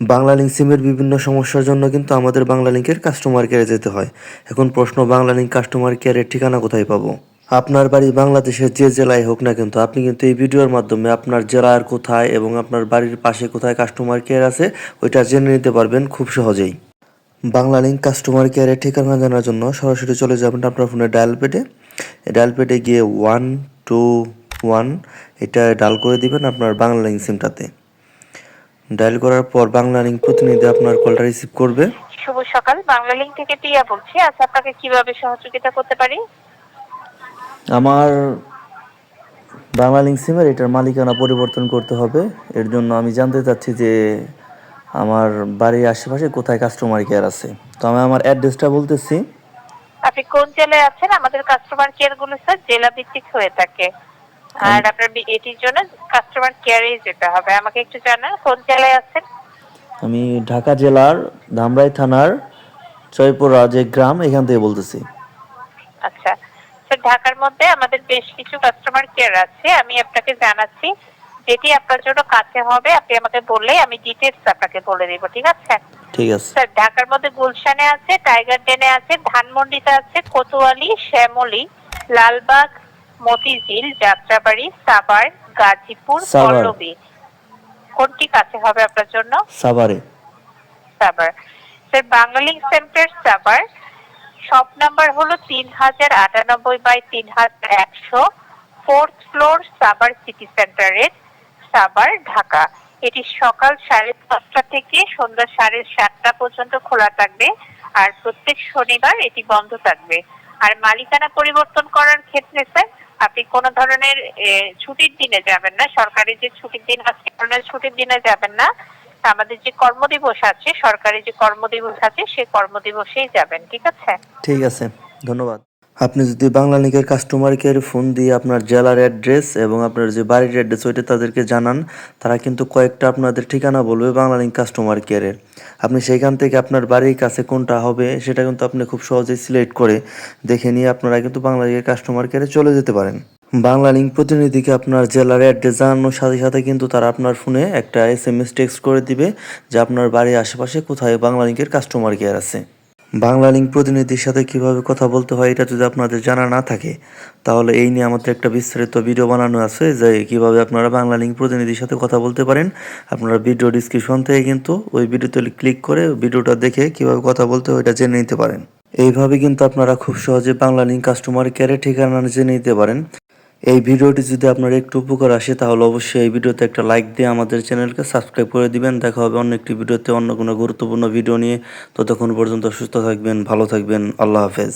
Bangla link সিমের বিভিন্ন সমস্যার জন্য কিন্তু আমাদের বাংলা লিঙ্কের কাস্টমার কেয়ারে যেতে হয়। এখন প্রশ্ন বাংলা লিঙ্ক কাস্টমার কেয়ারের ঠিকানা কোথায় পাবো? আপনার বাড়ি বাংলাদেশের যে জেলায় হোক না কিন্তু আপনি কিন্তু এই ভিডিওর মাধ্যমে আপনার জেলার কোথায় এবং আপনার বাড়ির পাশে কোথায় কাস্টমার কেয়ার আছে, ওইটা জেনে নিতে পারবেন খুব সহজেই। বাংলা লিঙ্ক কাস্টমার কেয়ারের ঠিকানা জানার জন্য সরাসরি চলে যাবেন আপনার ফোনে ডায়াল পেডে ডায়াল পেডে গিয়ে ওয়ান টু ওয়ান এটা ডাল করে দিবেন আপনার বাংলা লিঙ্ক সিমটাতে। ডায়াল করার পর বাংলা লিঙ্ক প্রতিনিধি আপনার কলটা রিসিভ করবে। শুভ সকাল বাংলা লিঙ্ক থেকে প্রিয়া বলছি। আচ্ছা আপনাকে কীভাবে সহযোগিতা করতে পারি? আমার বাংলা লিঙ্ক সিমের এটার মালিকানা পরিবর্তন করতে হবে। এর জন্য আমি জানতে চাচ্ছি যে আমার বাড়ির আশেপাশে কোথায় কাস্টমার কেয়ার আছে। তো আমি আমার অ্যাড্রেসটা বলতেছি। আপনি কোন জেলায় আছেন? আমাদের কাস্টমার কেয়ারগুলো স্যার জেলা ভিত্তিক হয়ে থাকে। আর আপনার এটির জন্য কাস্টমার কেয়ারে যেতে হবে। আমাকে একটু জানান কোন জেলায় আছেন? আমি ঢাকা জেলার ধামরাই থানার জয়পুরা যে গ্রাম এখান থেকে বলতেছি। আচ্ছা। স্যার ঢাকার মধ্যে আমাদের বেশ কিছু কাস্টমার কেয়ার আছে। আমি আপনাকে জানাচ্ছি যেটি আপনার জন্য কাছে হবে। আপনি আমাকে বললে আমি ডিটেলস আপনাকে বলে দিব ঠিক আছে? ঠিক আছে। স্যার ঢাকার মধ্যে গুলশানে আছে টাইগার ডেনে আছে ধানমন্ডিতে আছে কোতোয়ালি শ্যামলী লালবাগ মতিঝিল যাত্রাবাড়ি সাভার গাজীপুর সাভার। পল্লবী। কোনটি কাছে হবে আপনার জন্য? সাভারে। Savar. Sir centre Savar. Shop number হলো তিন হাজার আটানব্বই বাই তিন হাজার একশো ফোর্থ ফ্লোর সাভার সিটি সেন্টারের সাভার ঢাকা। এটি সকাল সাড়ে দশটা থেকে সন্ধ্যা সাড়ে সাতটা পর্যন্ত খোলা থাকবে আর প্রত্যেক শনিবার এটি বন্ধ থাকবে। আর মালিকানা পরিবর্তন করার ক্ষেত্রে স্যার আপনি কোনো ধরনের ছুটির দিনে যাবেন না, সরকারি যে ছুটির দিন আছে ছুটির দিনে যাবেন না, আমাদের যে কর্মদিবস আছে, সরকারি যে কর্মদিবস আছে সেই কর্মদিবসেই যাবেন, ঠিক আছে? ঠিক আছে, ধন্যবাদ। আপনি যদি বাংলা লিঙ্কের কাস্টমার কেয়ারে ফোন দিয়ে আপনার জেলার অ্যাড্রেস এবং আপনার যে বাড়ির অ্যাড্রেস ওইটা তাদেরকে জানান, তারা কিন্তু কয়েকটা আপনাদের ঠিকানা বলবে বাংলা লিঙ্ক কাস্টমার কেয়ারের আপনি সেইখান থেকে আপনার বাড়ির কাছে কোনটা হবে, সেটা কিন্তু আপনি খুব সহজেই সিলেক্ট করে দেখে নিয়ে আপনারা কিন্তু বাংলা লিঙ্কের কাস্টমার কেয়ারে চলে যেতে পারেন। বাংলা লিঙ্ক প্রতিনিধিকে আপনার জেলার অ্যাড্রেস জানানোর সাথে সাথে কিন্তু তারা আপনার ফোনে একটা এস এম এস টেক্সট করে দিবে যে আপনার বাড়ির আশেপাশে কোথায় বাংলা লিঙ্কের কাস্টমার কেয়ার আছে। বাংলা লিঙ্ক প্রতিনিধির সাথে কীভাবে কথা বলতে হয়, এটা যদি আপনাদের জানা না থাকে, তাহলে এই নিয়ে আমাদের একটা বিস্তারিত ভিডিও বানানো আছে, যে কীভাবে আপনারা বাংলা লিঙ্ক প্রতিনিধির সাথে কথা বলতে পারেন। আপনারা ভিডিও ডিসক্রিপশন থেকে কিন্তু ওই ভিডিওতে ক্লিক করে ভিডিওটা দেখে কীভাবে কথা বলতে হয়, এটা জেনে নিতে পারেন। এইভাবে কিন্তু আপনারা খুব সহজে বাংলা লিঙ্ক কাস্টমার কেয়ারের ঠিকানা জেনে নিতে পারেন। এই ভিডিওটি যদি আপনার একটু উপকার আসে, তাহলে অবশ্যই এই ভিডিওতে একটা লাইক দিয়ে আমাদের চ্যানেলকে সাবস্ক্রাইব করে দিবেন। দেখা হবে অন্য একটি ভিডিওতে অন্য কোনো গুরুত্বপূর্ণ ভিডিও নিয়ে। ততক্ষণ পর্যন্ত সুস্থ থাকবেন, ভালো থাকবেন। আল্লাহ হাফেজ।